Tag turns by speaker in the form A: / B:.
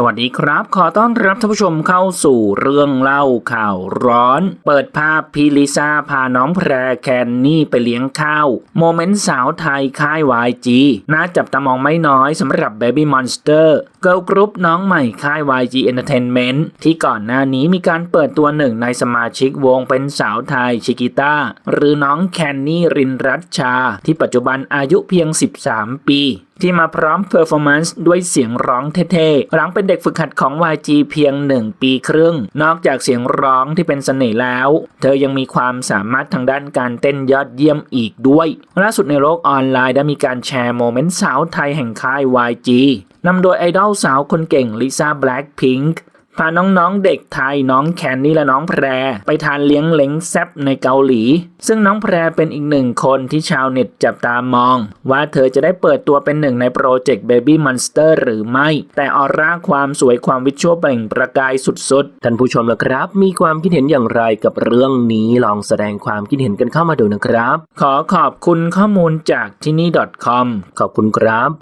A: สวัสดีครับ ขอต้อนรับท่านผู้ชมเข้าสู่เรื่องเล่าข่าวร้อน เปิดภาพพี่ลิซ่าพาน้องแพรแคนนี่ไปเลี้ยงข้าว โมเมนต์สาวไทยค่าย YG น่าจับตามองไม่น้อยสำหรับ Baby Monster เกิร์ลกรุ๊ปน้องใหม่ค่าย YG Entertainment ที่ก่อนหน้านี้มีการเปิดตัวหนึ่งในสมาชิกวงเป็นสาวไทยชิกิต้า หรือน้องแคนนี่รินรัชชา ที่ปัจจุบันอายุเพียง 13 ปี ที่มาพร้อมเพอร์ฟอร์แมนซ์ด้วยเสียงร้องเท่ๆ หลังเป็นเด็กฝึกหัดของ YG เพียง 1 ปีครึ่ง นอกจากเสียงร้องที่เป็นเสน่ห์แล้ว เธอยังมีความสามารถทางด้านการเต้นยอดเยี่ยมอีกด้วย ล่าสุดในโลกออนไลน์ได้มีการแชร์โมเมนต์สาวไทยแห่งค่าย YG นำโดยไอดอลสาวคนเก่งลิซ่าแบล็คพิงค์ พาน้องๆเด็กไทยน้องแคนนี่และน้องแพร ไปทานเลี้ยงเล้งแซบในเกาหลี ซึ่งน้องแพรเป็นอีกหนึ่งคนที่ชาวเน็ตจับตามอง ว่าเธอจะได้เปิดตัวเป็นหนึ่งในโปรเจกต์ Baby Monster หรือไม่ แต่ออร่าความสวยความวิชวลเปล่งประกายสุดๆ ท่านผู้ชมละครับ มีความคิดเห็นอย่างไรกับเรื่องนี้ลองแสดงความคิดเห็นกันเข้ามาดูนะครับ ขอขอบคุณข้อมูลจากที่นี่ .com ขอบคุณครับ